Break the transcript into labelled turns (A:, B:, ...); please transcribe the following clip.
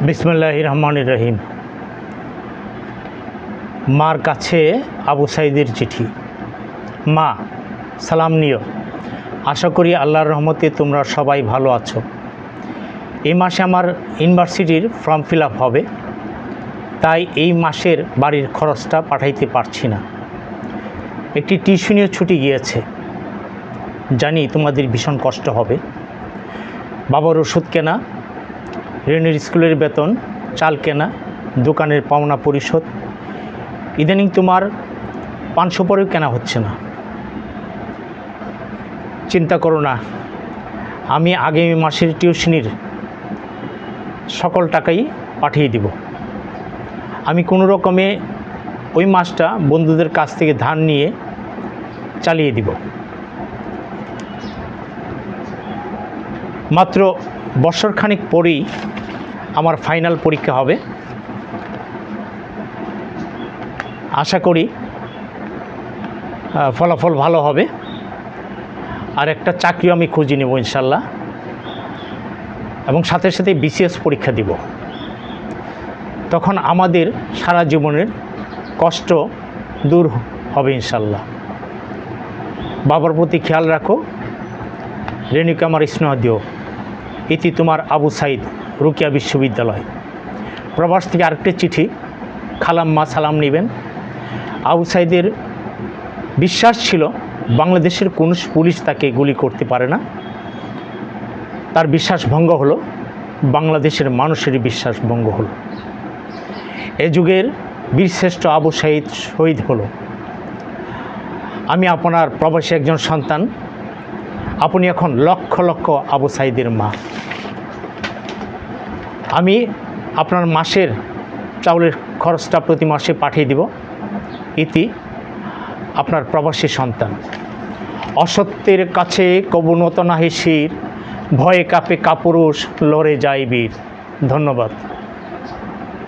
A: বিসমুল্লাহ রহমান রহিম মার কাছে আবু সাইদের চিঠি। মা, সালাম নিও। আশা করি আল্লাহর রহমতে তোমরা সবাই ভালো আছো। এই মাসে আমার ইউনিভার্সিটির ফর্ম ফিল হবে। তাই এই মাসের বাড়ির খরচটা পাঠাইতে পারছি না। একটি টিউশনিও ছুটি গিয়েছে। জানি তোমাদের ভীষণ কষ্ট হবে। বাবার ওষুধ কেনা রেনের স্কুলের বেতন, চাল কেনা, দোকানের পাওনা পরিশোধ। ইদানিং তোমার পাঁচশো পরেও কেনা হচ্ছে না। চিন্তা করো না, আমি আগামী মাসের টিউশনির সকল টাকাই পাঠিয়ে দিব। আমি কোনো রকমে ওই মাসটা বন্ধুদের কাছ থেকে ধান নিয়ে চালিয়ে দিব। মাত্র বছরখানিক পরেই আমার ফাইনাল পরীক্ষা হবে। আশা করি ফলাফল ভালো হবে। আর একটা চাকরিও আমি খুঁজে নেব ইনশাল্লাহ। এবং সাথে সাথে বিসিএস পরীক্ষা দিব। তখন আমাদের সারা জীবনের কষ্ট দূর হবে ইনশাল্লাহ। বাবার প্রতি খেয়াল রাখো। রেণুকে আমার স্নেহ দিও। ইতি তোমার আবু সাইদ রুকিয়া বিশ্ববিদ্যালয়। প্রবাস থেকে আরেকটি চিঠি, খালাম্মা সালাম নেবেন। আবু সাইদের বিশ্বাস ছিল বাংলাদেশের কোনো পুলিশ তাকে গুলি করতে পারে না। তার বিশ্বাস ভঙ্গ হলো, বাংলাদেশের মানুষের বিশ্বাস ভঙ্গ হলো। এ যুগের বীরশ্রেষ্ঠ আবু সাইদ শহীদ হলো। আমি আপনার প্রবাসী একজন সন্তান আপনি এখন লক্ষ লক্ষ আবু সাইদের মা। আমি আপনার মাসের চাউলের খরচটা প্রতি মাসে পাঠিয়ে দিব। ইতি আপনার প্রবাসী সন্তান। অসত্যের কাছে কবুনত নাহি শির, ভয়ে কাপে কাপুরুষ, লড়ে যায় বীর। ধন্যবাদ।